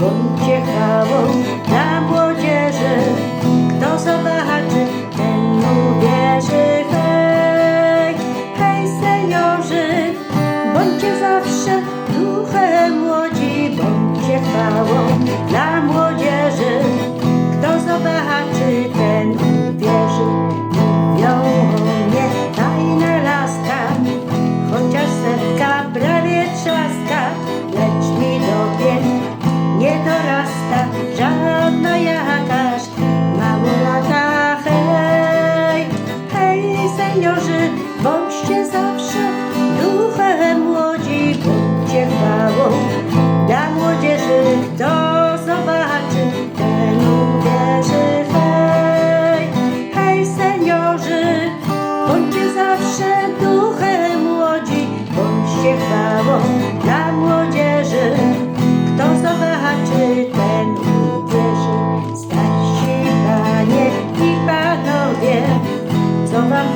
Bądź ciekawą dla młodzieży, kto zobaczy, ten uwierzy. Hej, hej seniorzy, bądźcie zawsze duchem młodzi, bądźcie chwałą. seniorzy, bądźcie zawsze duchem młodzi.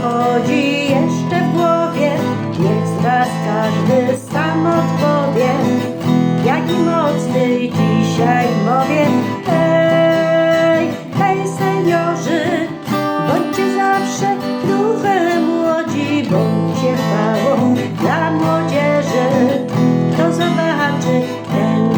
chodzi jeszcze w głowie, niech zaraz każdy sam odpowie, jaki mocny dzisiaj mowie. Hej, hej seniorzy, bądźcie zawsze duchem młodzi, bądźcie chwałą dla młodzieży, kto zobaczy ten